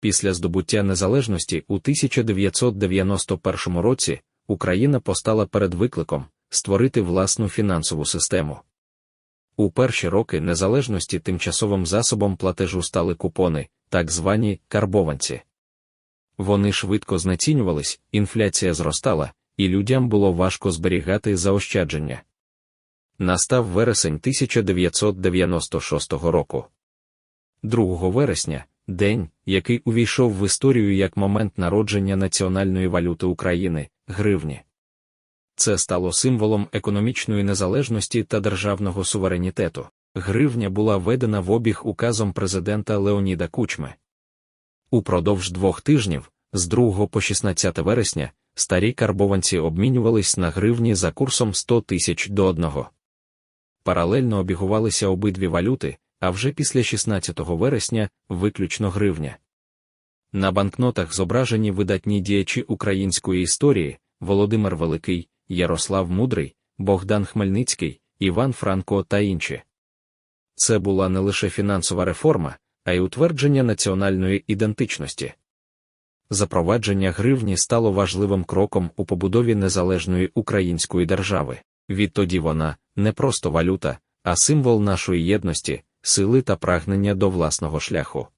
Після здобуття незалежності у 1991 році Україна постала перед викликом створити власну фінансову систему. У перші роки незалежності тимчасовим засобом платежу стали купони, так звані карбованці. Вони швидко знецінювались, інфляція зростала, і людям було важко зберігати заощадження. Настав вересень 1996 року. 2 вересня день, який увійшов в історію як момент народження національної валюти України гривні. Це стало символом економічної незалежності та державного суверенітету. Гривня була введена в обіг указом президента Леоніда Кучми. Упродовж двох тижнів, з 2 по 16 вересня, старі карбованці обмінювались на гривні за курсом 100 тисяч до одного. Паралельно обігувалися обидві валюти, а вже після 16 вересня виключно гривня. На банкнотах зображені видатні діячі української історії Володимир Великий, Ярослав Мудрий, Богдан Хмельницький, Іван Франко та інші. Це була не лише фінансова реформа, а й утвердження національної ідентичності. Запровадження гривні стало важливим кроком у побудові незалежної української держави. Відтоді вона не просто валюта, а символ нашої єдності, сили та прагнення до власного шляху.